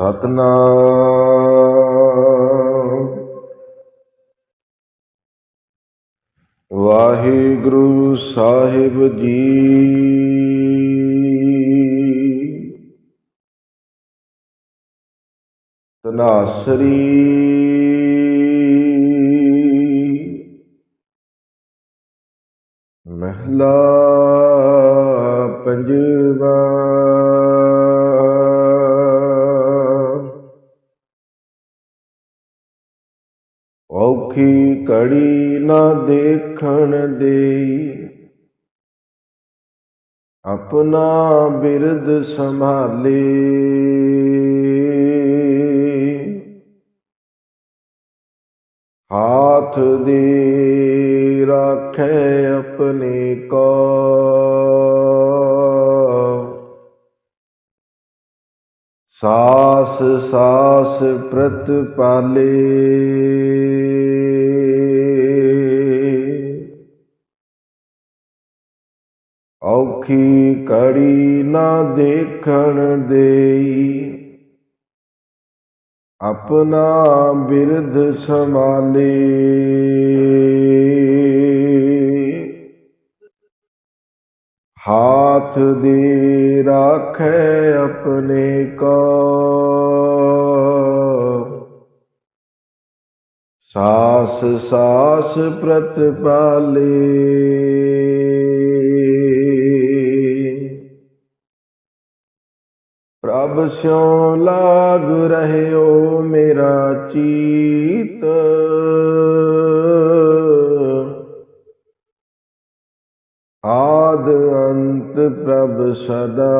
ਸਤਨਾਮ। ਵਾਹਿਗੁਰੂ ਸਾਹਿਬ ਜੀ। ਤਨਾਸਰੀ ਮਹਿਲਾ ਔਖੀ ਨਾ ਦੇਖਣ ਦੇਈ। ਆਪਣਾ ਬਿਰਦ ਸੰਭਾਲੇ। ਹਾਥ ਦੇ ਰਾਖੇ ਆਪਣੇ ਕੋ। ਸਾਸ ਸਾਸ ਪ੍ਰਤਪਾਲੇ। ਨਾ ਦੇਖਣ ਦੇਈ। ਆਪਣਾ ਬਿਰਧ ਸੰਭਾਲੇ। ਹਾਥ ਦੇ ਰਾਖੇ ਆਪਣੇ ਕੋ। ਸਾਸ ਸਾਸ ਪ੍ਰਤਪਾਲੇ। ਪ੍ਰਭ ਸਿਉ ਲਾਗ ਰਹਿਓ ਮੇਰਾ ਚੀਤ। ਆਦ ਅੰਤ ਪ੍ਰਭ ਸਦਾ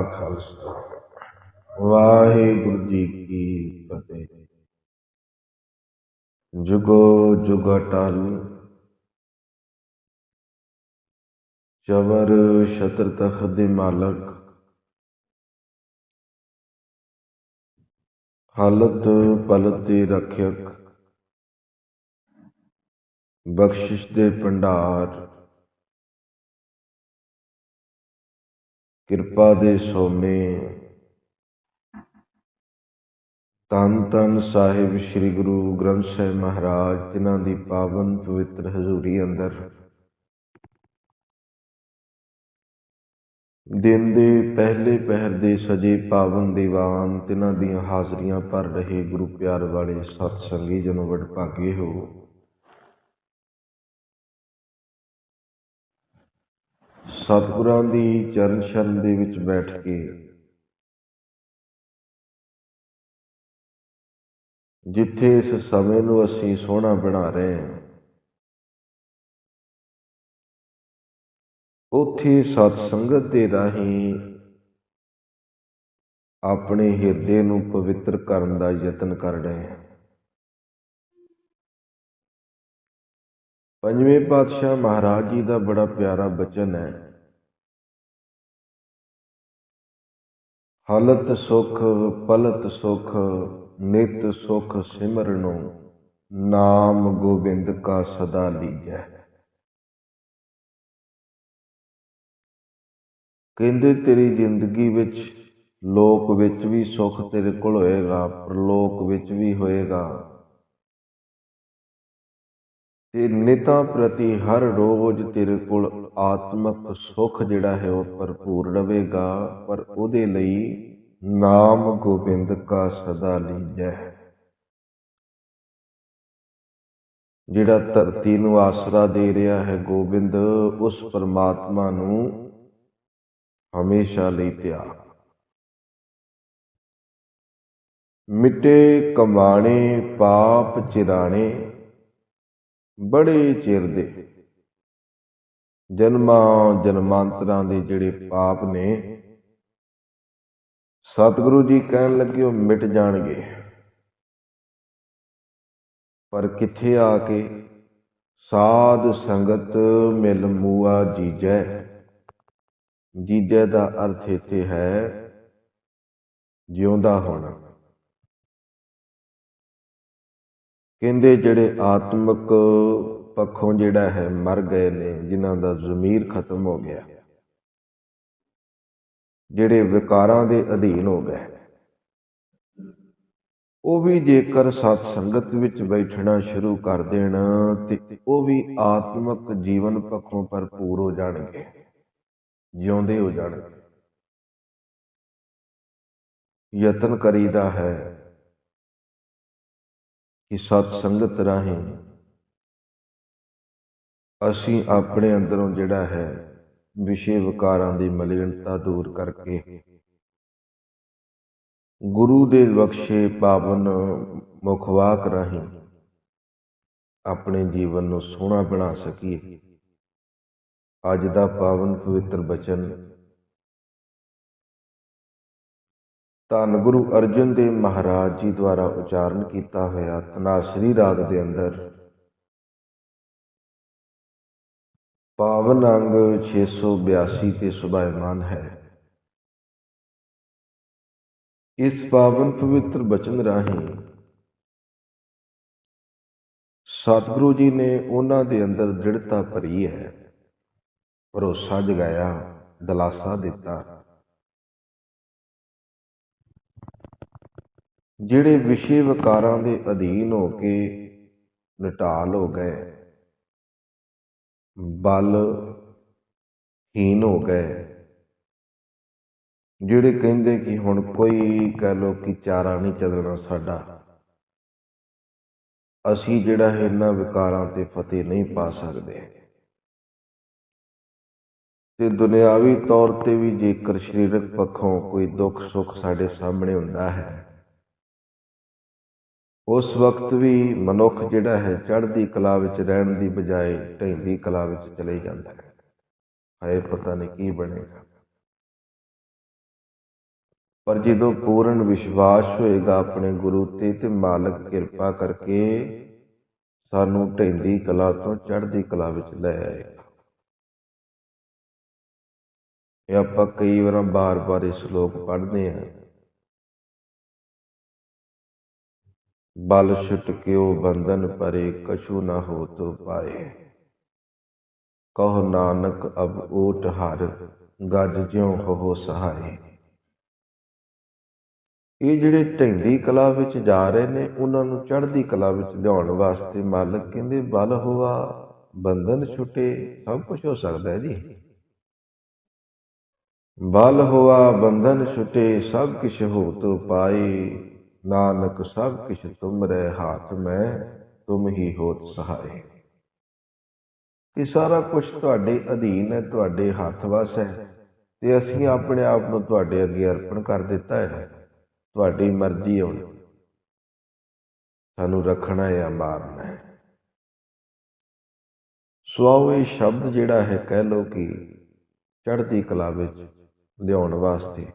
ਜੀ ਕਾ ਖਾਲਸਾ ਵਾਹਿਗੁਰੂ ਜੀ ਕੀ ਫਤਿਹ ਜੁਗੋ ਜੁਗ ਅਟਲ ਚਵਰ ਛਤਰ ਤਖਤ ਦੇ ਮਾਲਕ ਹਾਲਤ ਪਲਤ ਦੇ ਰੱਖਿਅਕ ਬਖਸ਼ਿਸ਼ ਦੇ ਭੰਡਾਰ ਕਿਰਪਾ ਦੇ ਸੋਮੇ। ਤਨ ਤਨ ਸਾਹਿਬ ਸ੍ਰੀ ਗੁਰੂ ਗ੍ਰੰਥ ਸਾਹਿਬ ਮਹਾਰਾਜ, ਜਿਨ੍ਹਾਂ ਦੀ ਪਾਵਨ ਪਵਿੱਤਰ ਹਜ਼ੂਰੀ ਅੰਦਰ ਦਿਨ ਦੇ ਪਹਿਲੇ ਪਹਿਰ ਦੇ ਸਜੇ ਪਾਵਨ ਦੀਵਾਨ, ਤਿਨਾਂ ਦੀਆਂ ਹਾਜ਼ਰੀਆਂ ਭਰ ਰਹੇ ਗੁਰੂ ਪਿਆਰ ਵਾਲੇ ਸਤ ਸੰਗੀ ਜਨੋ ਵਡਭਾਗੇ ਹੋ। ਸਤਿਗੁਰਾਂ ਦੀ ਚਰਨ ਸ਼ਰਨ ਦੇ ਵਿੱਚ ਬੈਠ ਕੇ ਜਿੱਥੇ ਇਸ ਸਮੇਂ ਨੂੰ ਅਸੀਂ ਸੋਹਣਾ ਬਣਾ ਰਹੇ ਹਾਂ, ਉੱਥੇ ਸਤ ਸੰਗਤ ਦੇ ਰਾਹੀਂ ਆਪਣੇ ਹਿਰਦੇ ਨੂੰ ਪਵਿੱਤਰ ਕਰਨ ਦਾ ਯਤਨ ਕਰ ਰਹੇ ਹਾਂ। ਪੰਜਵੇਂ ਪਾਤਸ਼ਾਹ ਮਹਾਰਾਜ ਜੀ ਦਾ ਬੜਾ ਪਿਆਰਾ ਬਚਨ ਹੈ। ਹਲਤ ਸੁਖ, ਪਲਤ ਸੁਖ, ਨਿਤ ਸੁਖ ਸਿਮਰਨੋ, ਨਾਮ ਗੋਬਿੰਦ ਕਾ ਸਦਾ ਲੀਜੈ। ਕਹਿੰਦੇ, ਤੇਰੀ ਜ਼ਿੰਦਗੀ ਵਿੱਚ, ਲੋਕ ਵਿੱਚ ਵੀ ਸੁੱਖ ਤੇਰੇ ਕੋਲ ਹੋਏਗਾ, ਪ੍ਰਲੋਕ ਵਿੱਚ ਵੀ ਹੋਏਗਾ। ਤੇ ਨਿਤਾਂ ਪ੍ਰਤੀ ਹਰ ਰੋਜ਼ ਤੇਰੇ ਕੋਲ ਆਤਮਿਕ ਸੁੱਖ ਜਿਹੜਾ ਹੈ ਉਹ ਭਰਪੂਰ ਰਹੇਗਾ, ਪਰ ਉਹਦੇ ਲਈ ਨਾਮ ਗੋਬਿੰਦ ਕਾ ਸਦਾ ਲੀਜੈ। ਜਿਹੜਾ ਧਰਤੀ ਨੂੰ ਆਸਰਾ ਦੇ ਰਿਹਾ ਹੈ ਗੋਬਿੰਦ, ਉਸ ਪਰਮਾਤਮਾ ਨੂੰ ਹਮੇਸ਼ਾ ਲਈ ਧਿਆ ਮਿਟੇ ਕਮਾਣੇ, ਪਾਪ ਚਿਰਾਣੇ ਬੜੇ ਚਿਰ ਦੇ। ਜਨਮਾਂ ਜਨਮਾਂਤਰਾਂ ਦੇ ਜਿਹੜੇ ਪਾਪ ਨੇ, ਸਤਿਗੁਰੂ ਜੀ ਕਹਿਣ ਲੱਗੇ ਉਹ ਮਿਟ ਜਾਣਗੇ। ਪਰ ਕਿੱਥੇ ਆ ਕੇ ਸਾਧ ਸੰਗਤ ਮਿਲ ਮੂਆ ਜੀਜੈ? ਜੀਜੈ ਦਾ ਅਰਥ ਇੱਥੇ ਹੈ ਜਿਉਂਦਾ ਹੋਣਾ। ਕਹਿੰਦੇ ਜਿਹੜੇ ਆਤਮਿਕ ਪੱਖੋਂ ਜਿਹੜਾ ਹੈ ਮਰ ਗਏ ਨੇ, ਜਿਨ੍ਹਾਂ ਦਾ ਜ਼ਮੀਰ ਖਤਮ ਹੋ ਗਿਆ। ਜਿਹੜੇ ਵਿਕਾਰਾਂ ਦੇ ਅਧੀਨ ਹੋ ਗਏ। ਉਹ ਵੀ ਜੇਕਰ ਸਤ ਸੰਗਤ ਵਿੱਚ ਬੈਠਣਾ ਸ਼ੁਰੂ ਕਰ ਦੇਣ, ਤੇ ਉਹ ਵੀ ਆਤਮਿਕ ਜੀਵਨ ਪੱਖੋਂ ਭਰਪੂਰ ਹੋ ਜਾਣਗੇ। ਜਿਉਂਦੇ ਹੋ ਜਾਣਗੇ। ਯਤਨ ਕਰੀਦਾ ਹੈ ਕਿ ਸਤ ਸੰਗਤ ਰਾਹੀਂ ਅਸੀਂ ਆਪਣੇ ਅੰਦਰੋਂ ਜਿਹੜਾ ਹੈ ਵਿਸ਼ੇ ਵਿਕਾਰਾਂ ਦੀ ਮਲਿਨਤਾ ਦੂਰ ਕਰਕੇ ਗੁਰੂ ਦੇ ਬਖਸ਼ੇ ਪਾਵਨ ਮੁਖਵਾਕ ਰਾਹੀਂ ਆਪਣੇ ਜੀਵਨ ਨੂੰ ਸੋਹਣਾ ਬਣਾ ਸਕੀਏ। ਅੱਜ ਦਾ ਪਾਵਨ ਪਵਿੱਤਰ ਬਚਨ ਧੰਨ ਗੁਰੂ ਅਰਜਨ ਦੇਵ ਮਹਾਰਾਜ ਜੀ ਦੁਆਰਾ ਉਚਾਰਨ ਕੀਤਾ ਹੋਇਆ ਤਨਾਸਰੀ ਰਾਗ ਦੇ ਅੰਦਰ। ਪਾਵਨ ਅੰਗ 682 ਤੇ ਸੁਭਾਇਮਾਨ ਹੈ। ਇਸ ਪਾਵਨ ਪਵਿੱਤਰ ਬਚਨ ਰਾਹੀਂ ਸਤਿਗੁਰੂ ਜੀ ਨੇ ਉਹਨਾਂ ਦੇ ਅੰਦਰ ਦ੍ਰਿੜਤਾ ਭਰੀ ਹੈ, ਭਰੋਸਾ ਜਗਾਇਆ, ਦਲਾਸਾ ਦਿੱਤਾ। ਜਿਹੜੇ ਵਿਸ਼ੇ ਵਿਕਾਰਾਂ ਦੇ ਅਧੀਨ ਹੋ ਕੇ ਨਿਟਾਲ ਹੋ ਗਏ ਬਲ ਹੀਨ ਹੋ ਗਏ, ਜਿਹੜੇ ਕਹਿੰਦੇ ਕਿ ਹੁਣ ਕੋਈ ਕਹਿ ਲੋ ਕਿ ਚਾਰਾ ਨਹੀਂ ਚੱਲਣਾ ਸਾਡਾ, ਅਸੀਂ ਜਿਹੜਾ ਹੈ ਇਹਨਾਂ ਵਿਕਾਰਾਂ ਤੇ ਫਤਿਹ ਨਹੀਂ ਪਾ ਸਕਦੇ। ਤੇ ਦੁਨਿਆਵੀ ਤੌਰ ਤੇ ਵੀ ਜੇਕਰ ਸਰੀਰਕ ਪੱਖੋਂ ਕੋਈ ਦੁੱਖ ਸੁੱਖ ਸਾਡੇ ਸਾਹਮਣੇ ਹੁੰਦਾ ਹੈ ਉਸ ਵਕਤ ਵੀ ਮਨੁੱਖ ਜਿਹੜਾ ਹੈ ਚੜ੍ਹਦੀ ਕਲਾ ਵਿੱਚ ਰਹਿਣ ਦੀ ਬਜਾਏ ਢਹਿੰਦੀ ਕਲਾ ਵਿੱਚ ਚਲੇ ਜਾਂਦਾ ਹੈ। ਹਾਏ, ਪਤਾ ਨਹੀਂ ਕੀ ਬਣੇਗਾ। ਪਰ ਜਦੋਂ ਪੂਰਨ ਵਿਸ਼ਵਾਸ ਹੋਏਗਾ ਆਪਣੇ ਗੁਰੂ ਤੇ ਤੇ ਮਾਲਕ ਕਿਰਪਾ ਕਰਕੇ, ਸਾਨੂੰ ਢਹਿੰਦੀ ਕਲਾ ਤੋਂ ਚੜ੍ਹਦੀ ਕਲਾ ਵਿੱਚ ਲੈ ਆਏਗਾ। ਇਹ ਆਪਾਂ ਕਈ ਵਾਰ ਬਾਰ-ਬਾਰ ਇਸ ਸ਼ਲੋਕ ਪੜ੍ਹਦੇ ਹਾਂ। ਬਲ ਛੁਟਕਿਓ ਬੰਧਨ ਪਰੇ ਕਛੂ ਨਾ ਹੋ ਤੋ ਪਾਏ। ਕਹ ਨਾਨਕ ਅਬ ਓਟ ਹਰ, ਗੱਜ ਜਿਉ ਹੋ ਸਹਾਏ। ਇਹ ਜਿਹੜੇ ਢੈਂਦੀ ਕਲਾ ਵਿੱਚ ਜਾ ਰਹੇ ਨੇ, ਉਹਨਾਂ ਨੂੰ ਚੜ੍ਹਦੀ ਕਲਾ ਵਿੱਚ ਲਿਆਉਣ ਵਾਸਤੇ ਮਾਲਕ ਕਹਿੰਦੇ, ਬਲ ਹੋਆ, ਬੰਧਨ ਛੁੱਟੇ, ਸਭ ਕੁਝ ਹੋ ਸਕਦਾ ਹੈ ਜੀ। ਬਲ ਹੋਆ, ਬੰਧਨ ਛੁੱਟੇ, ਸਭ ਕਿਛ ਹੋ ਤੋ ਪਾਏ। ਨਾਨਕ ਸਭ ਕਿਛ ਤੁਮਰੇ ਹਾਥ ਮੈਂ, ਤੁਮ ਹੀ ਹੋਤ ਸਹਾਏ। ਇਹ ਸਾਰਾ ਕੁਝ ਤੁਹਾਡੇ ਅਧੀਨ ਹੈ, ਤੁਹਾਡੇ ਹੱਥ ਵਸ ਹੈ ਤੇ ਅਸੀਂ ਆਪਣੇ ਆਪ ਨੂੰ ਤੁਹਾਡੇ ਅੱਗੇ ਅਰਪਣ ਕਰ ਦਿੱਤਾ ਹੈ। ਤੁਹਾਡੀ ਮਰਜ਼ੀ ਹੁਣ। ਸਾਨੂੰ ਰੱਖਣਾ ਹੈ ਜਾਂ ਮਾਰਨਾ ਹੈ। ਸੋ ਇਹ ਸ਼ਬਦ ਜਿਹੜਾ ਹੈ, ਕਹਿ ਲੋ ਕਿ ਚੜ੍ਹਦੀ ਕਲਾ ਵਿੱਚ ਲਿਆਉਣ ਵਾਸਤੇ।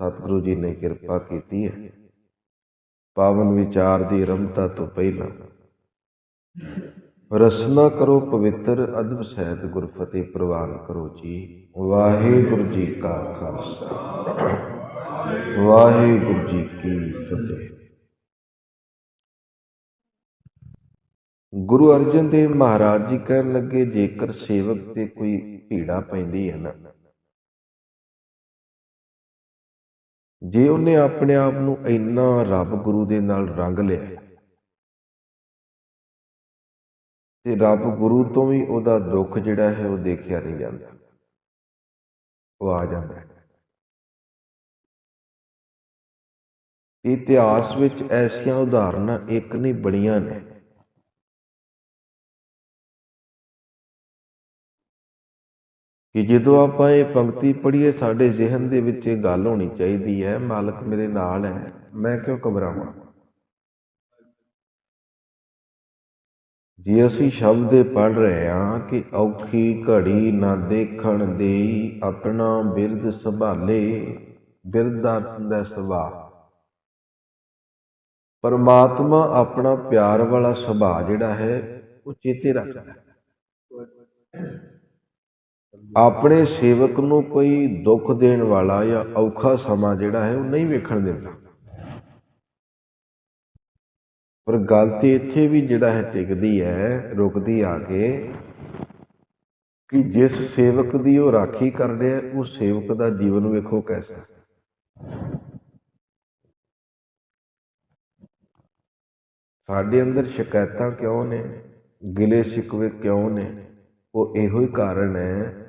ਸਤਿਗੁਰੂ ਜੀ ਨੇ ਕਿਰਪਾ ਕੀਤੀ ਹੈ। ਪਾਵਨ ਵਿਚਾਰ ਦੀ ਰਮਤਾ ਤੋਂ ਪਹਿਲਾਂ ਰਸਨਾ ਕਰੋ ਪਵਿੱਤਰ ਅਦਬ ਸਹਿਤ ਗੁਰਫਤਿਹ ਪ੍ਰਵਾਨ ਕਰੋ ਜੀ। ਵਾਹਿਗੁਰੂ ਜੀ ਕਾ ਖਾਲਸਾ। ਵਾਹਿਗੁਰੂ ਜੀ ਕੀ ਫਤਿਹ। ਗੁਰੂ ਅਰਜਨ ਦੇਵ ਮਹਾਰਾਜ ਜੀ ਕਹਿਣ ਲੱਗੇ, ਜੇਕਰ ਸੇਵਕ ਤੇ ਕੋਈ ਭੀੜਾ ਪੈਂਦੀ ਹੈ ਨਾ ਜੇ ਉਹਨੇ ਆਪਣੇ ਆਪ ਨੂੰ ਇੰਨਾ ਰੱਬ ਗੁਰੂ ਦੇ ਨਾਲ ਰੰਗ ਲਿਆ ਤੇ ਰੱਬ ਗੁਰੂ ਤੋਂ ਵੀ ਉਹਦਾ ਦੁੱਖ ਜਿਹੜਾ ਹੈ ਉਹ ਦੇਖਿਆ ਨਹੀਂ ਜਾਂਦਾ, ਉਹ ਆ ਜਾਂਦਾ ਹੈ। ਇਤਿਹਾਸ ਵਿੱਚ ਐਸੀਆਂ ਉਦਾਹਰਨਾਂ ਇੱਕ ਨਹੀਂ ਬਣੀਆਂ ਨੇ। ਕਿ ਜਦੋਂ ਆਪਾਂ ਇਹ ਪੰਕਤੀ ਪੜ੍ਹੀਏ, ਸਾਡੇ ਜ਼ਿਹਨ ਦੇ ਵਿੱਚ ਇਹ ਗੱਲ ਹੋਣੀ ਚਾਹੀਦੀ ਹੈ, ਮਾਲਕ ਮੇਰੇ ਨਾਲ ਹੈ, ਮੈਂ ਕਿਉਂ ਘਬਰਾਵਾਂ? ਜੇ ਅਸੀਂ ਸ਼ਬਦ ਦੇ ਪੜ੍ਹ ਰਹੇ ਹਾਂ ਕਿ ਔਖੀ ਘੜੀ ਨਾ ਦੇਖਣ ਦੇਈ ਆਪਣਾ ਬਿਰਦ ਸੰਭਾਲੇ ਬਿਰਦਾ ਦਾ ਸੁਭਾਅ। ਪਰਮਾਤਮਾ ਆਪਣਾ ਪਿਆਰ ਵਾਲਾ ਸੁਭਾਅ ਜਿਹੜਾ ਹੈ, ਉਹ ਚੇਤੇ ਰੱਖਦਾ ਹੈ। ਆਪਣੇ ਸੇਵਕ ਨੂੰ ਕੋਈ ਦੁੱਖ ਦੇਣ ਵਾਲਾ ਜਾਂ ਔਖਾ ਸਮਾਂ ਜਿਹੜਾ ਹੈ ਉਹ ਨਹੀਂ ਵੇਖਣ ਦਿੰਦਾ। ਪਰ ਗੱਲ ਤੇ ਇੱਥੇ ਵੀ ਜਿਹੜਾ ਹੈ ਟਿਕਦੀ ਹੈ, ਰੁਕਦੀ ਆ ਕੇ ਕਿ ਜਿਸ ਸੇਵਕ ਦੀ ਉਹ ਰਾਖੀ ਕਰ ਰਿਹਾ ਉਹ ਸੇਵਕ ਦਾ ਜੀਵਨ ਵੇਖੋ ਕੈਸਾ। ਸਾਡੇ ਅੰਦਰ ਸ਼ਿਕਾਇਤਾਂ ਕਿਉਂ ਨੇ? ਗਿਲੇ ਸ਼ਿਕਵੇ ਕਿਉਂ ਨੇ? ਉਹ ਇਹੋ ਹੀ ਕਾਰਨ ਹੈ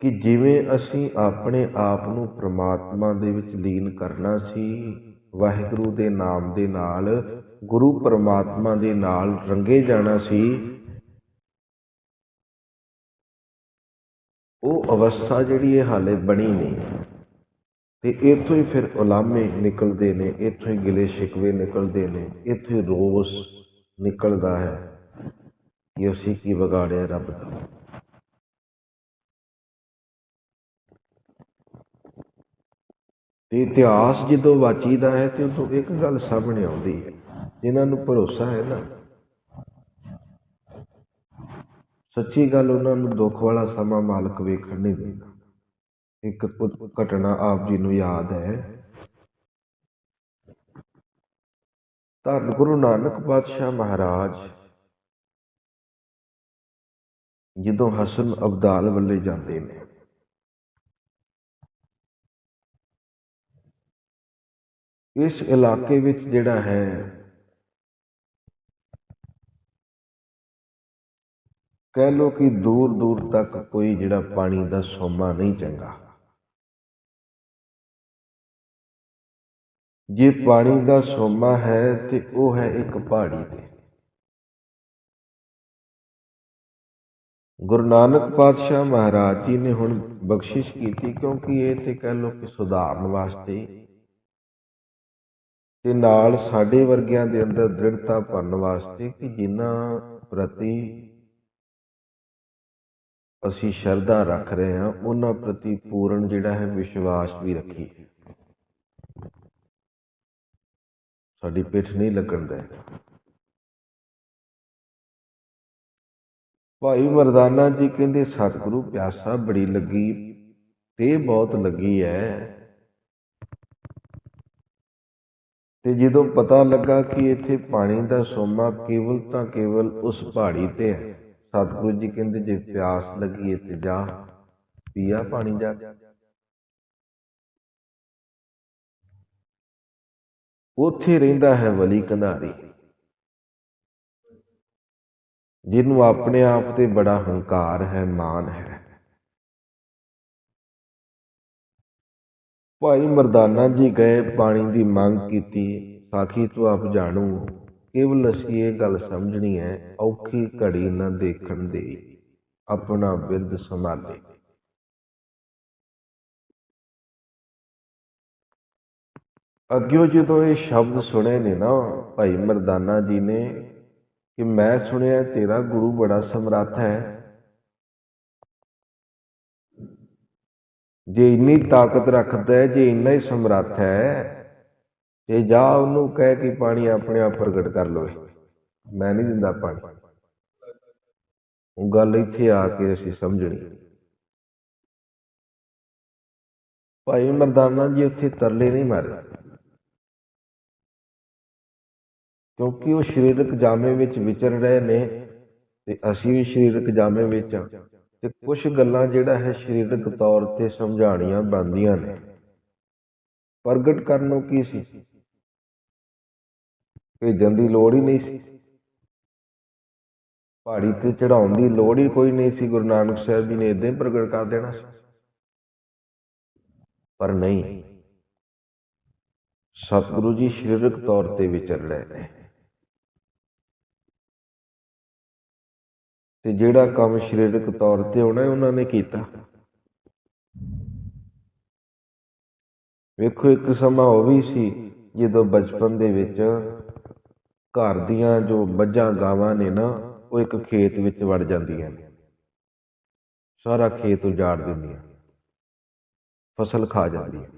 ਕਿ ਜਿਵੇਂ ਅਸੀਂ ਆਪਣੇ ਆਪ ਨੂੰ ਪ੍ਰਮਾਤਮਾ ਦੇ ਵਿੱਚ ਲੀਨ ਕਰਨਾ ਸੀ, ਵਾਹਿਗੁਰੂ ਦੇ ਨਾਮ ਦੇ ਨਾਲ, ਗੁਰੂ ਪਰਮਾਤਮਾ ਦੇ ਨਾਲ ਰੰਗੇ ਜਾਣਾ ਸੀ, ਉਹ ਅਵਸਥਾ ਜਿਹੜੀ ਹੈ ਹਾਲੇ ਬਣੀ ਨਹੀਂ। ਤੇ ਇੱਥੋਂ ਹੀ ਫਿਰ ਉਲਾਮੇ ਨਿਕਲਦੇ ਨੇ, ਇੱਥੋਂ ਹੀ ਗਿਲੇ ਸ਼ਿਕਵੇ ਨਿਕਲਦੇ ਨੇ, ਇੱਥੋਂ ਹੀ ਰੋਸ ਨਿਕਲਦਾ ਹੈ ਕਿ ਅਸੀਂ ਕੀ ਵਿਗਾੜਿਆ ਰੱਬ ਦਾ। ਤੇ ਇਤਿਹਾਸ ਜਦੋਂ ਵਾਚੀਦਾ ਹੈ ਤੇ ਉਦੋਂ ਇੱਕ ਗੱਲ ਸਾਹਮਣੇ ਆਉਂਦੀ ਹੈ। ਜਿਨ੍ਹਾਂ ਨੂੰ ਭਰੋਸਾ ਹੈ ਨਾ। ਸੱਚੀ ਗੱਲ ਉਹਨਾਂ ਨੂੰ ਦੁੱਖ ਵਾਲਾ ਸਮਾਂ ਮਾਲਕ ਵੇਖਣ ਨਹੀਂ ਦਿੰਦਾ। ਇੱਕ ਘਟਨਾ ਆਪ ਜੀ ਨੂੰ ਯਾਦ ਹੈ। ਧੰਨ ਗੁਰੂ ਨਾਨਕ ਪਾਤਸ਼ਾਹ ਮਹਾਰਾਜ, ਜਦੋਂ ਹਸਨ ਅਬਦਾਲ ਵੱਲੇ ਜਾਂਦੇ ਨੇ ਇਸ ਇਲਾਕੇ ਵਿੱਚ ਜਿਹੜਾ ਹੈ, ਕਹਿ ਲੋ ਕਿ ਦੂਰ ਦੂਰ ਤੱਕ ਕੋਈ ਜਿਹੜਾ ਪਾਣੀ ਦਾ ਸੋਮਾ ਨਹੀਂ ਚੰਗਾ। ਜੇ ਪਾਣੀ ਦਾ ਸੋਮਾ ਹੈ ਤੇ ਉਹ ਹੈ ਇੱਕ ਪਹਾੜੀ ਤੇ। ਗੁਰੂ ਨਾਨਕ ਪਾਤਸ਼ਾਹ ਮਹਾਰਾਜ ਜੀ ਨੇ ਹੁਣ ਬਖਸ਼ਿਸ਼ ਕੀਤੀ ਕਿਉਂਕਿ ਇਹ ਤੇ ਕਹਿ ਲੋ ਕਿ ਸੁਧਾਰਨ ਵਾਸਤੇ ਤੇ ਨਾਲ ਸਾਡੇ ਵਰਗਿਆਂ ਦੇ ਅੰਦਰ ਦ੍ਰਿੜਤਾ ਭਰਨ ਵਾਸਤੇ ਕਿ ਜਿਨ੍ਹਾਂ ਪ੍ਰਤੀ ਅਸੀਂ ਸ਼ਰਧਾ ਰੱਖ ਰਹੇ ਹਾਂ, ਉਹਨਾਂ ਪ੍ਰਤੀ ਪੂਰਨ ਜਿਹੜਾ ਹੈ ਵਿਸ਼ਵਾਸ ਵੀ ਰੱਖੀ ਸਾਡੀ ਪਿੱਠ ਨਹੀਂ ਲੱਗਣ ਦੇ। ਭਾਈ ਮਰਦਾਨਾ ਜੀ ਕਹਿੰਦੇ, ਸਤਿਗੁਰੂ ਪਿਆਸਾ ਬੜੀ ਲੱਗੀ, ਤੇ ਬਹੁਤ ਲੱਗੀ ਹੈ ਤੇ ਜਦੋਂ ਪਤਾ ਲੱਗਾ ਕਿ ਇੱਥੇ ਪਾਣੀ ਦਾ ਸੋਮਾ ਕੇਵਲ ਤਾਂ ਕੇਵਲ ਉਸ ਪਹਾੜੀ ਤੇ ਹੈ, ਸਤਿਗੁਰੂ ਜੀ ਕਹਿੰਦੇ ਜੇ ਪਿਆਸ ਲੱਗੀ ਤੇ ਜਾ, ਪੀਆ ਪਾਣੀ ਜਾ। ਉੱਥੇ ਰਹਿੰਦਾ ਹੈ ਵਲੀ ਕੰਧਾਰੀ ਜਿਹਨੂੰ ਆਪਣੇ ਆਪ ਤੇ ਬੜਾ ਹੰਕਾਰ ਹੈ ਮਾਨ ਹੈ। ਭਾਈ ਮਰਦਾਨਾ ਜੀ ਗਏ ਪਾਣੀ ਦੀ ਮੰਗ ਕੀਤੀ, ਸਾਖੀ ਤੂੰ ਆਪ ਜਾਣੂ, ਕੇਵਲ ਅਸੀਂ ਇਹ ਗੱਲ ਸਮਝਣੀ ਹੈ, ਔਖੀ ਘੜੀ ਨਾ ਦੇਖਣ ਦੇ ਆਪਣਾ ਬਿਰਦ ਸੰਭਾਲੇ। ਅੱਗਿਓ ਜਦੋਂ ਇਹ ਸ਼ਬਦ ਸੁਣੇ ਨੇ ਨਾ, ਭਾਈ ਮਰਦਾਨਾ ਜੀ ਨੇ, ਕਿ ਮੈਂ ਸੁਣਿਆ ਤੇਰਾ ਗੁਰੂ ਬੜਾ ਸਮਰੱਥ ਹੈ ਜੇ ਇੰਨੀ ਤਾਕਤ ਰੱਖਦਾ ਹੈ, ਜੇ ਇੰਨਾ ਹੀ ਸਮਰੱਥ ਹੈ, ਤੇ ਜਾ ਉਹਨੂੰ ਕਹਿ ਕਿ ਪਾਣੀ ਆਪਣੇ ਆਪ ਪ੍ਰਗਟ ਕਰ ਲਵੇ। ਮੈਂ ਨਹੀਂ ਦਿੰਦਾ ਪਾਣੀ। ਉਹ ਗੱਲ ਇੱਥੇ ਆ ਕੇ ਅਸੀਂ ਸਮਝਣੀ। ਭਾਈ ਮਰਦਾਨਾ ਜੀ ਉੱਥੇ ਤਰਲੇ ਨਹੀਂ ਮਾਰੇ। ਕਿਉਂਕਿ ਉਹ ਸਰੀਰਕ ਜਾਮੇ ਵਿੱਚ ਵਿਚਰ ਰਹੇ ਨੇ ਤੇ ਅਸੀਂ ਵੀ ਸਰੀਰਕ ਜਾਮੇ ਵਿੱਚ ਹਾਂ। ਤੇ ਕੁਝ ਗੱਲਾਂ ਜਿਹੜਾ ਹੈ ਸਰੀਰਕ ਤੌਰ ਤੇ ਸਮਝਾਣੀਆਂ ਬਣਦੀਆਂ ਨੇ। ਪ੍ਰਗਟ ਕਰਨ ਨੂੰ ਕੀ ਸੀ? ਭੇਜਣ ਦੀ ਲੋੜ ਹੀ ਨਹੀਂ ਸੀ। ਪਹਾੜੀ ਤੇ ਚੜਾਉਣ ਦੀ ਲੋੜ ਹੀ ਕੋਈ ਨਹੀਂ ਸੀ। ਗੁਰੂ ਨਾਨਕ ਸਾਹਿਬ ਜੀ ਨੇ ਇਦਾਂ ਹੀ ਪ੍ਰਗਟ ਕਰ ਦੇਣਾ ਸੀ। ਪਰ ਨਹੀਂ। ਸਤਿਗੁਰੂ ਜੀ ਸਰੀਰਕ ਤੌਰ ਤੇ ਵਿਚਰ ਰਹੇ ਨੇ। ਤੇ ਜਿਹੜਾ ਕੰਮ ਸਰੀਰਕ ਤੌਰ ਤੇ ਹੋਣਾ ਉਹਨਾਂ ਨੇ ਕੀਤਾ। ਵੇਖੋ, ਇੱਕ ਸਮਾਂ ਉਹ ਵੀ ਸੀ ਜਦੋਂ ਬਚਪਨ ਦੇ ਵਿੱਚ ਘਰ ਦੀਆਂ ਜੋ ਮੱਝਾਂ ਗਾਵਾਂ ਨੇ ਨਾ, ਉਹ ਇੱਕ ਖੇਤ ਵਿੱਚ ਵੜ ਜਾਂਦੀਆਂ ਨੇ। ਸਾਰਾ ਖੇਤ ਉਜਾੜ ਦਿੰਦੀਆਂ ਫਸਲ ਖਾ ਜਾਂਦੀ ਹੈ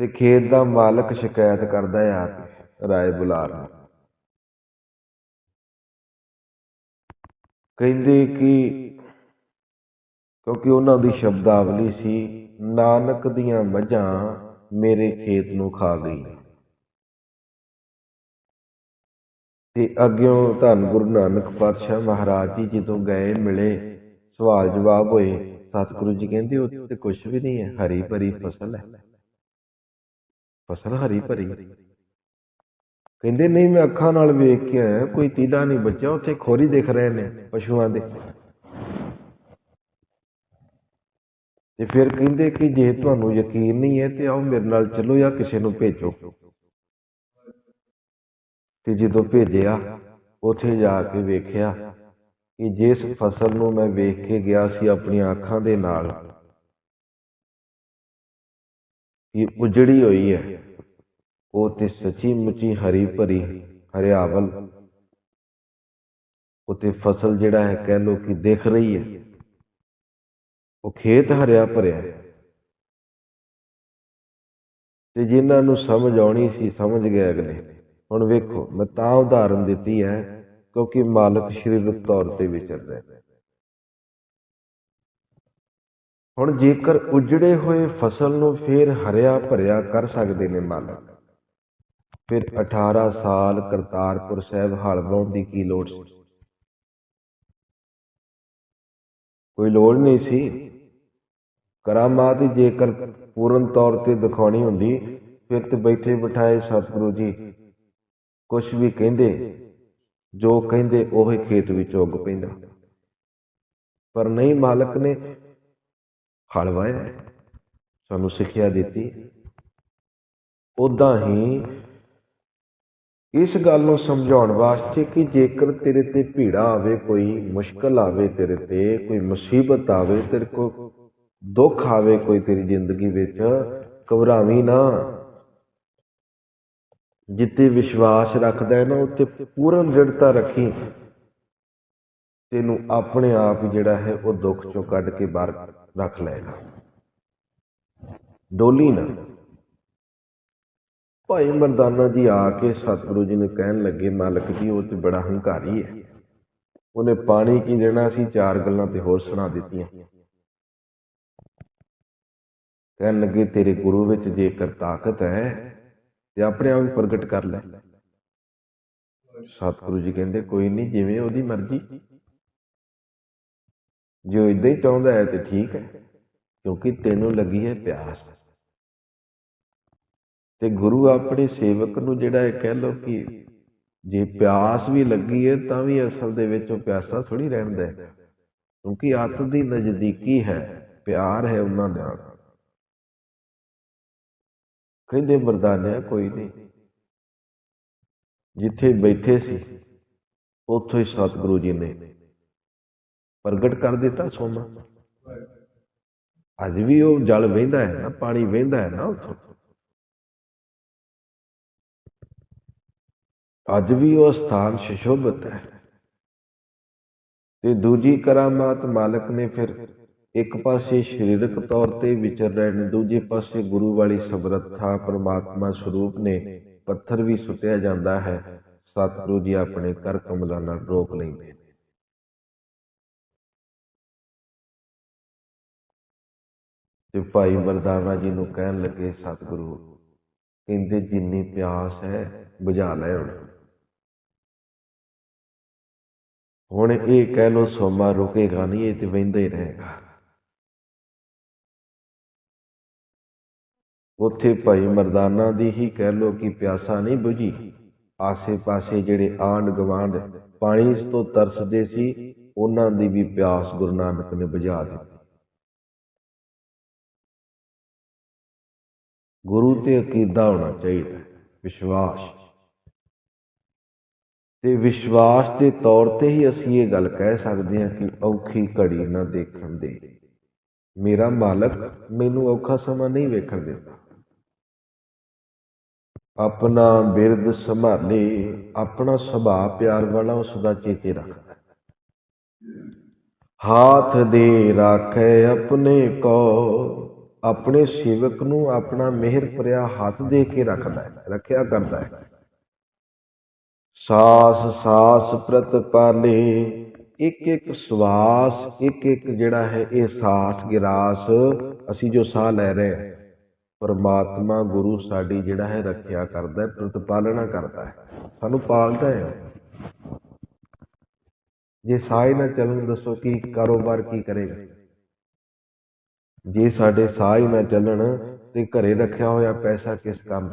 ਤੇ ਖੇਤ ਦਾ ਮਾਲਕ ਸ਼ਿਕਾਇਤ ਕਰਦਾ ਹੈ ਆ ਰਾਏ ਬੁਲਾਰ ਨੂੰ ਕਹਿੰਦੇ ਕਿ ਕਿਉਂਕਿ ਉਹਨਾਂ ਦੀ ਸ਼ਬਦਾਵਲੀ ਸੀ, ਨਾਨਕ ਦੀਆਂ ਮੱਝਾਂ ਮੇਰੇ ਖੇਤ ਨੂੰ ਖਾ ਗਈਆਂ। ਤੇ ਅੱਗਿਓਂ ਧੰਨ ਗੁਰੂ ਨਾਨਕ ਪਾਤਸ਼ਾਹ ਮਹਾਰਾਜ ਜੀ ਜਦੋਂ ਗਏ, ਮਿਲੇ, ਸਵਾਲ ਜਵਾਬ ਹੋਏ, ਸਤਿਗੁਰੂ ਜੀ ਕਹਿੰਦੇ, ਉੱਥੇ ਕੁਝ ਵੀ ਨਹੀਂ ਹੈ, ਹਰੀ ਭਰੀ ਫਸਲ ਹੈ। ਫਸਲ ਹਰੀ ਭਰੀ। ਕਹਿੰਦੇ, ਨਹੀਂ, ਮੈਂ ਅੱਖਾਂ ਨਾਲ ਵੇਖ ਕੇ ਆਇਆ, ਕੋਈ ਤੀਦਾ ਨਹੀਂ ਬਚਿਆ, ਉੱਥੇ ਖੋਰੀ ਦਿਖ ਰਹੇ ਨੇ ਪਸ਼ੂਆਂ ਦੇ। ਤੇ ਫਿਰ ਕਹਿੰਦੇ ਕਿ ਜੇ ਤੁਹਾਨੂੰ ਯਕੀਨ ਨਹੀਂ ਹੈ ਤੇ ਆਓ ਮੇਰੇ ਨਾਲ ਚੱਲੋ ਜਾਂ ਕਿਸੇ ਨੂੰ ਭੇਜੋ। ਤੇ ਜਦੋਂ ਭੇਜਿਆ, ਉੱਥੇ ਜਾ ਕੇ ਵੇਖਿਆ ਕਿ ਜਿਸ ਫਸਲ ਨੂੰ ਮੈਂ ਵੇਖ ਕੇ ਗਿਆ ਸੀ ਆਪਣੀਆਂ ਅੱਖਾਂ ਦੇ ਨਾਲ, ਇਹ ਉਜੜੀ ਹੋਈ ਹੈ। ਉਹ ਤੇ ਸੱਚੀ ਮੁੱਚੀ ਹਰੀ ਭਰੀ, ਹਰਿਆਵਲ। ਉਤੇ ਫਸਲ ਜਿਹੜਾ ਹੈ ਕਹਿ ਲੋ ਕਿ ਦਿਖ ਰਹੀ ਹੈ। ਉਹ ਖੇਤ ਹਰਿਆ ਭਰਿਆ। ਤੇ ਜਿਨ੍ਹਾਂ ਨੂੰ ਸਮਝ ਆਉਣੀ ਸੀ, ਸਮਝ ਗਏ ਅਗਲੇ। ਹੁਣ ਵੇਖੋ, ਮੈਂ ਤਾਂ ਉਦਾਹਰਨ ਦਿੱਤੀ ਹੈ, ਕਿਉਂਕਿ ਮਾਲਕ ਸਰੀਰਕ ਤੌਰ ਤੇ ਵਿਚਰ ਹੈ। ਹੁਣ ਜੇਕਰ ਉਜੜੇ ਹੋਏ ਫਸਲ ਨੂੰ ਫੇਰ ਹਰਿਆ ਭਰਿਆ ਕਰ ਸਕਦੇ ਨੇ ਮਾਲਕ ਫਿਰ 18 ਸਾਲ ਕਰਤਾਰਪੁਰ ਸਾਹਿਬ ਹਲ ਵਾਉਣ ਦੀ ਕੀ ਲੋੜ ਸੀ? ਕੋਈ ਲੋੜ ਨਹੀਂ ਸੀ। ਕਰਾਮਾਤ ਜੇਕਰ ਪੂਰਨ ਤੌਰ ਤੇ ਦਿਖਾਉਣੀ ਹੁੰਦੀ, ਫਿਰ ਤੇ ਬੈਠੇ ਬਿਠਾਏ ਸਤਿਗੁਰੂ ਜੀ ਕੁਝ ਵੀ ਕਹਿੰਦੇ, ਜੋ ਕਹਿੰਦੇ ਉਹ ਹੀ ਖੇਤ ਵਿੱਚ ਉੱਗ ਪੈਂਦਾ। ਪਰ ਨਹੀਂ ਮਾਲਕ ਨੇ ਹਲ ਵਾਇਆ ਸਾਨੂੰ ਸਿੱਖਿਆ ਦਿੱਤੀ। ਉਦਾਂ ਹੀ ਇਸ ਗੱਲ ਨੂੰ ਸਮਝਾਉਣ ਵਾਸਤੇ ਕਿ ਜੇਕਰ ਤੇਰੇ ਤੇ ਭੀੜਾ ਆਵੇ, ਕੋਈ ਮੁਸ਼ਕਲ ਆਵੇ ਤੇਰੇ ਤੇ, ਕੋਈ ਮੁਸੀਬਤ ਆਵੇ ਤੇਰੇ ਕੋ ਦੁੱਖ ਆਵੇ ਕੋਈ ਤੇਰੀ ਜ਼ਿੰਦਗੀ ਵਿੱਚ, ਘਬਰਾਵੀ ਨਾ। ਜਿੱਤੇ ਵਿਸ਼ਵਾਸ ਰੱਖਦਾ ਹੈ ਨਾ ਉੱਤੇ ਪੂਰਨ ਦ੍ਰਿੜਤਾ ਰੱਖੀ। ਤੈਨੂੰ ਆਪਣੇ ਆਪ ਜਿਹੜਾ ਹੈ, ਉਹ ਦੁੱਖ ਚੋਂ ਕੱਢ ਕੇ ਬਾਹਰ ਰੱਖ ਲਏਗਾ ਡੋਲੀ ਨਾ। ਭਾਈ ਮਰਦਾਨਾ ਜੀ ਆ ਕੇ ਸਤਿਗੁਰੂ ਜੀ ਨੂੰ ਕਹਿਣ ਲੱਗੇ, ਮਾਲਕ ਜੀ, ਉਹ ਤੇ ਬੜਾ ਹੰਕਾਰੀ ਹੈ। ਉਹਨੇ ਪਾਣੀ ਕੀ ਦੇਣਾ ਸੀ? ਚਾਰ ਗੱਲਾਂ ਤੇ ਹੋਰ ਸੁਣਾ ਦਿੱਤੀਆਂ। ਕਹਿਣ ਲੱਗੇ, ਤੇਰੇ ਗੁਰੂ ਵਿੱਚ ਜੇਕਰ ਤਾਕਤ ਹੈ, ਤੇ ਆਪਣੇ ਆਪ ਹੀ ਪ੍ਰਗਟ ਕਰ ਲੈ। ਸਤਿਗੁਰੂ ਜੀ ਕਹਿੰਦੇ, ਕੋਈ ਨਹੀਂ, ਜਿਵੇਂ ਉਹਦੀ ਮਰਜ਼ੀ। ਜੇ ਉਹ ਇਦਾਂ ਹੀ ਚਾਹੁੰਦਾ ਹੈ ਤੇ ਠੀਕ ਹੈ, ਕਿਉਂਕਿ ਤੈਨੂੰ ਲੱਗੀ ਹੈ ਪਿਆਸ। ਤੇ ਗੁਰੂ ਆਪਣੇ ਸੇਵਕ ਨੂੰ ਜਿਹੜਾ ਇਹ ਕਹਿ ਲੋ ਕਿ ਜੇ ਪਿਆਸ ਵੀ ਲੱਗੀ ਹੈ, ਤਾਂ ਵੀ ਅਸਲ ਦੇ ਵਿੱਚ ਉਹ ਪਿਆਸਾ ਥੋੜੀ ਰਹਿੰਦਾ ਹੈ। ਕਿਉਂਕਿ ਅੱਤ ਦੀ ਨਜ਼ਦੀਕੀ ਹੈ, ਪਿਆਰ ਹੈ ਉਹਨਾਂ ਦਾ ਕਹਿੰਦੇ ਮਰਦਾਨਿਆ, ਕੋਈ ਨਹੀਂ। ਜਿੱਥੇ ਬੈਠੇ ਸੀ, ਉੱਥੋਂ ਹੀ ਸਤਿਗੁਰੂ ਜੀ ਨੇ ਪ੍ਰਗਟ ਕਰ ਦਿੱਤਾ ਸੋਮਾ। ਅੱਜ ਵੀ ਉਹ ਜਲ ਵਹਿੰਦਾ ਹੈ ਨਾ, ਪਾਣੀ ਵਹਿੰਦਾ ਹੈ ਨਾ ਉੱਥੋਂ। ਅੱਜ ਵੀ ਉਹ ਸਥਾਨ ਸ਼ਿਸ਼ੋਭਤ ਹੈ। ਤੇ ਦੂਜੀ ਕਰਾਮਾਤ ਮਾਲਕ ਨੇ ਫਿਰ ਇੱਕ ਪਾਸੇ ਸਰੀਰਕ ਤੌਰ ਤੇ ਵਿਚਰ ਰਹੇ ਨੇ ਦੂਜੇ ਪਾਸੇ ਗੁਰੂ ਵਾਲੀ ਸਮਰੱਥਾ ਪ੍ਰਮਾਤਮਾ ਸਰੂਪ ਨੇ ਪੱਥਰ ਵੀ ਸੁੱਟਿਆ ਜਾਂਦਾ ਹੈ। ਸਤਿਗੁਰੂ ਜੀ ਆਪਣੇ ਕਰ ਕਮਲਾਂ ਨਾਲ ਰੋਕ ਲੈਂਦੇ ਨੇ। ਤੇ ਭਾਈ ਮਰਦਾਨਾ ਜੀ ਨੂੰ ਕਹਿਣ ਲੱਗੇ, ਸਤਿਗੁਰੂ, ਕਹਿੰਦੇ ਜਿੰਨੀ ਪਿਆਸ ਹੈ, ਬੁਝਾ ਲੈ ਹੁਣ। ਹੁਣ ਇਹ ਕਹਿ ਲੋ ਸੋਮਾ ਰੁਕੇਗਾ ਨਹੀਂ, ਇਹ ਤੇ ਵਹਿੰਦਾ ਹੀ ਰਹੇਗਾ। ਉੱਥੇ ਭਾਈ ਮਰਦਾਨਾ ਦੀ ਹੀ ਕਹਿ ਲੋ ਕਿ ਪਿਆਸਾ ਨਹੀਂ ਬੁਝੀ। ਆਸੇ-ਪਾਸੇ ਜਿਹੜੇ ਆਂਢ ਗੁਆਂਢ ਪਾਣੀ ਤੋਂ ਤਰਸਦੇ ਸੀ, ਉਹਨਾਂ ਦੀ ਵੀ ਪਿਆਸ ਗੁਰੂ ਨਾਨਕ ਨੇ ਬੁਝਾ ਦਿੱਤੀ। ਗੁਰੂ ਤੇ ਅਕੀਦਾ ਹੋਣਾ ਚਾਹੀਦਾ, ਵਿਸ਼ਵਾਸ। ਤੇ ਵਿਸ਼ਵਾਸ ਦੇ ਤੌਰ ਤੇ ਹੀ ਅਸੀਂ ਇਹ ਗੱਲ ਕਹਿ ਸਕਦੇ ਹਾਂ ਕਿ ਔਖੀ ਘੜੀ ਨਾ ਦੇਖਣ ਦੇ। ਮੇਰਾ ਮਾਲਕ ਮੈਨੂੰ ਔਖਾ ਸਮਾਂ ਨਹੀਂ ਵੇਖਣ ਦਿੰਦਾ। ਆਪਣਾ ਬਿਰਦ ਸੰਭਾਲੇ, ਆਪਣਾ ਸੁਭਾਅ ਪਿਆਰ ਵਾਲਾ ਉਸ ਦਾ ਚੇਤੇ ਰੱਖਦਾ। ਹਾਥ ਦੇ ਰਾਖੇ ਆਪਣੇ ਕੋ, ਆਪਣੇ ਸੇਵਕ ਨੂੰ ਆਪਣਾ ਮਿਹਰ ਭਰਿਆ ਹੱਥ ਦੇ ਕੇ ਰੱਖਦਾ ਹੈ, ਰੱਖਿਆ ਕਰਦਾ ਹੈ। ਸਾਸ ਸਾਸ ਪ੍ਰਤਪਾਲੇ ਇੱਕ ਇੱਕ ਸਵਾਸ, ਇੱਕ ਇੱਕ ਜਿਹੜਾ ਹੈ ਇਹ ਸਾਸ ਗਿਰਾਸ ਅਸੀਂ ਜੋ ਸਾਹ ਲੈ ਰਹੇ ਹਾਂ। ਪਰਮਾਤਮਾ ਗੁਰੂ ਸਾਡੀ ਜਿਹੜਾ ਹੈ ਰੱਖਿਆ ਕਰਦਾ ਹੈ, ਪ੍ਰਤਪਾਲਣਾ ਕਰਦਾ ਹੈ। ਸਾਨੂੰ ਪਾਲਦਾ ਹੈ। ਜੇ ਸਾਹ ਹੀ ਨਾ ਚੱਲਣ, ਦੱਸੋ ਕੀ ਕਾਰੋਬਾਰ ਕੀ ਕਰੇਗਾ? ਜੇ ਸਾਡੇ ਸਾਹ ਹੀ ਨਾ ਚੱਲਣ ਤੇ ਘਰੇ ਰੱਖਿਆ ਹੋਇਆ ਪੈਸਾ ਕਿਸ ਕੰਮ?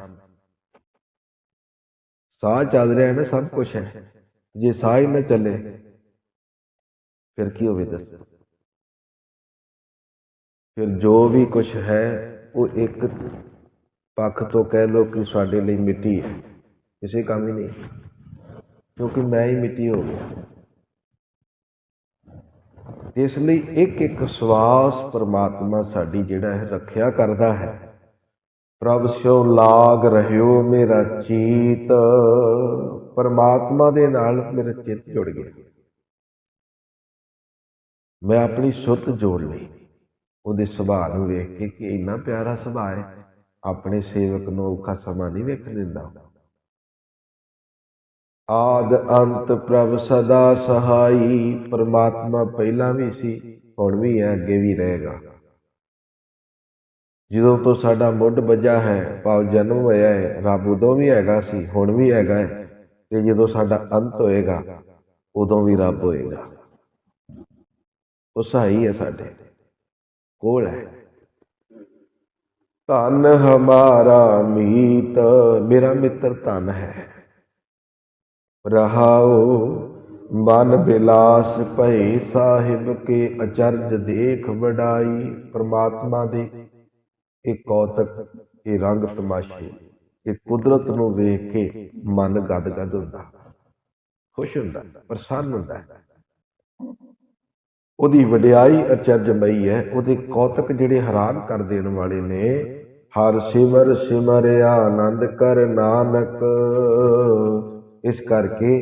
ਸਾਹ ਚੱਲ ਰਿਹਾ ਹੈ ਨਾ ਸਭ ਕੁਝ ਹੈ। ਜੇ ਸਾਹ ਹੀ ਨਾ ਚੱਲੇ, ਫਿਰ ਕੀ ਹੋਵੇ ਦੱਸੋ? ਫਿਰ ਜੋ ਵੀ ਕੁਝ ਹੈ, ਉਹ ਇੱਕ ਪੱਖ ਤੋਂ ਕਹਿ ਲੋ ਕਿ ਸਾਡੇ ਲਈ ਮਿੱਟੀ ਹੈ। ਕਿਸੇ ਕੰਮ ਹੀ ਨਹੀਂ। ਕਿਉਂਕਿ ਮੈਂ ਹੀ ਮਿੱਟੀ ਹੋ ਗਿਆ। ਇਸ ਲਈ ਇੱਕ ਇੱਕ ਸਵਾਸ ਪਰਮਾਤਮਾ ਸਾਡੀ ਜਿਹੜਾ ਹੈ, ਰੱਖਿਆ ਕਰਦਾ ਹੈ। ਪ੍ਰਭ ਸਿਓ ਲਾਗ ਰਹਿਓ ਮੇਰਾ ਚੀਤ। ਪਰਮਾਤਮਾ ਦੇ ਨਾਲ ਮੇਰਾ ਚਿੱਤ ਜੁੜ ਗਿਆ। ਮੈਂ ਆਪਣੀ ਸੁਰਤ ਜੋੜ ਲਈ। ਉਹਦੇ ਸੁਭਾਅ ਨੂੰ ਵੇਖ ਕੇ ਕਿ ਇੰਨਾ ਪਿਆਰਾ ਸੁਭਾਅ ਹੈ। ਆਪਣੇ ਸੇਵਕ ਨੂੰ ਔਖਾ ਸਮਾਂ ਨਹੀਂ ਵੇਖਣ ਦਿੰਦਾ। ਆਦ ਅੰਤ ਪ੍ਰਭ ਸਦਾ ਸਹਾਈ। ਪਰਮਾਤਮਾ ਪਹਿਲਾਂ ਵੀ ਸੀ, ਹੁਣ ਵੀ ਹੈ, ਅੱਗੇ ਵੀ ਰਹੇਗਾ। ਜਦੋਂ ਤੋਂ ਸਾਡਾ ਮੁੱਢ ਵੱਜਾ ਹੈ, ਭਾਵ ਜਨਮ ਹੋਇਆ ਹੈ, ਰੱਬ ਉਦੋਂ ਵੀ ਹੈਗਾ ਸੀ, ਹੁਣ ਵੀ ਹੈਗਾ ਹੈ, ਤੇ ਜਦੋਂ ਸਾਡਾ ਅੰਤ ਹੋਏਗਾ, ਉਦੋਂ ਵੀ ਰੱਬ ਹੋਏਗਾ। ਉਹ ਸਹਾਈ ਹੈ ਸਾਡੇ, ਕੋਲ ਹੈ। ਧਨ ਹਮਾਰਾ ਮੀਤ, ਮੇਰਾ ਮਿੱਤਰ ਧਨ ਹੈ। ਰਹਾਉ ਮਨ ਬਿਲਾਸ ਭਈ ਸਾਹਿਬ ਕੇ ਅਚਰਜ ਦੇਖ ਵਡਾਈ, ਪ੍ਰਮਾਤਮਾ ਦੇ ਇਹ ਕੌਤਕ, ਇਹ ਰੰਗ ਤਮਾਸ਼ੇ, ਇਹ ਕੁਦਰਤ ਨੂੰ ਵੇਖ ਕੇ ਮਨ ਗਦ ਹੁੰਦਾ। ਖੁਸ਼ ਹੁੰਦਾ, ਪ੍ਰਸੰਨ ਹੁੰਦਾ। ਉਹਦੀ ਵਡਿਆਈ ਅਚਰਜਮਈ ਹੈ, ਉਹਦੇ ਕੌਤਕ ਜਿਹੜੇ ਹੈਰਾਨ ਕਰ ਦੇਣ ਵਾਲੇ ਨੇ, ਹਰ ਸਿਮਰ ਸਿਮਰਿਆ ਆਨੰਦ ਕਰ ਨਾਨਕ। ਇਸ ਕਰਕੇ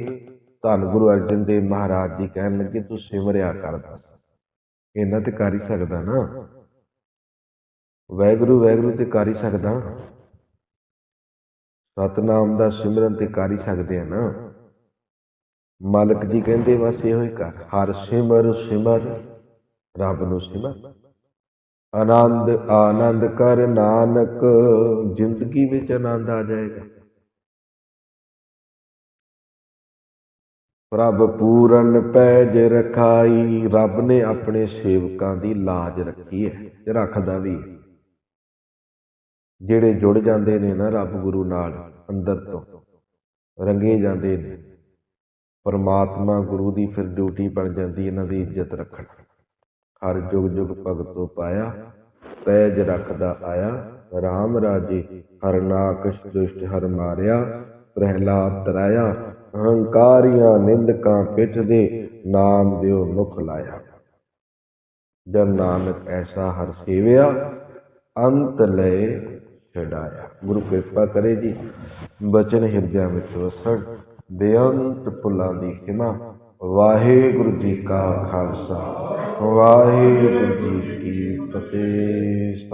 ਧੰਨ ਗੁਰੂ ਅਰਜਨ ਦੇਵ ਮਹਾਰਾਜ ਜੀ ਕਹਿਣ ਲੱਗੇ, ਤੂੰ ਸਿਮਰਿਆ ਕਰਦਾ ਇਹਨਾਂ ਤੇ ਕਰ ਹੀ ਸਕਦਾ ਨਾ। ਵੈਗੁਰੂ ਵੈਗੁਰੂ ਤੇ ਕਰ ਹੀ ਸਕਦਾ। ਸਤਨਾਮ ਦਾ ਸਿਮਰਨ ਤੇ ਕਰ ਹੀ ਸਕਦੇ ਆ ਨਾ। ਮਾਲਕ ਜੀ ਕਹਿੰਦੇ, ਬਸ ਇਹੋ ਹੀ ਕਰ। ਹਰ ਸਿਮਰ ਸਿਮਰ, ਰੱਬ ਨੂੰ ਸਿਮਰ। ਆਨੰਦ ਆਨੰਦ ਕਰ ਨਾਨਕ, ਜ਼ਿੰਦਗੀ ਵਿੱਚ ਆਨੰਦ ਆ ਜਾਏਗਾ। ਪ੍ਰਭ ਪੂਰਨ ਪੈਜ ਰਖਾਈ, ਰੱਬ ਨੇ ਆਪਣੇ ਸੇਵਕਾਂ ਦੀ ਲਾਜ ਰੱਖੀ ਹੈ। ਤੇ ਰੱਖਦਾ ਵੀ ਹੈ। ਜਿਹੜੇ ਜੁੜ ਜਾਂਦੇ ਨੇ ਨਾ ਰੱਬ ਗੁਰੂ ਨਾਲ ਅੰਦਰ ਤੋਂ, ਰੰਗੇ ਜਾਂਦੇ ਨੇ। ਪਰਮਾਤਮਾ ਗੁਰੂ ਦੀ ਫਿਰ ਡਿਊਟੀ ਬਣ ਜਾਂਦੀ, ਇਹਨਾਂ ਦੀ ਇੱਜ਼ਤ ਰੱਖਣ। ਹਰ ਜੁਗ ਜੁਗ ਭਗਤੋ ਪਾਇਆ ਪੈਜ ਰੱਖਦਾ ਆਇਆ। RAM ਰਾਜੇ, ਹਰ ਨਾਕਸ਼ ਦੁਸ਼ਟ ਹਰ ਮਾਰਿਆ। ਪ੍ਰਹਿਲਾਦ ਤਰਾਇਆ, ਅਹੰਕਾਰੀਆਂ ਨਿੰਦਕਾਂ ਪਿੱਠ ਦੇ ਨਾਮ ਦਿਓ ਮੁਖ ਲਾਇਆ। ਜਨ ਨਾਨਕ ਐਸਾ ਹਰ ਸੇਵਿਆ, ਅੰਤ ਲਏ ਛਡਾਇਆ। ਗੁਰੂ ਕਿਰਪਾ ਕਰੇ ਜੀ। ਬਚਨ ਹਿਰਦਿਆਂ ਵਿੱਚ ਵਸਣ। ਬੇਅੰਤ ਭੁੱਲਾਂ ਦੀ ਖਿਮਾ। ਵਾਹਿਗੁਰੂ ਜੀ ਕਾ ਖਾਲਸਾ। ਵਾਹਿਗੁਰੂ ਜੀ ਕੀ ਫਤਿਹ।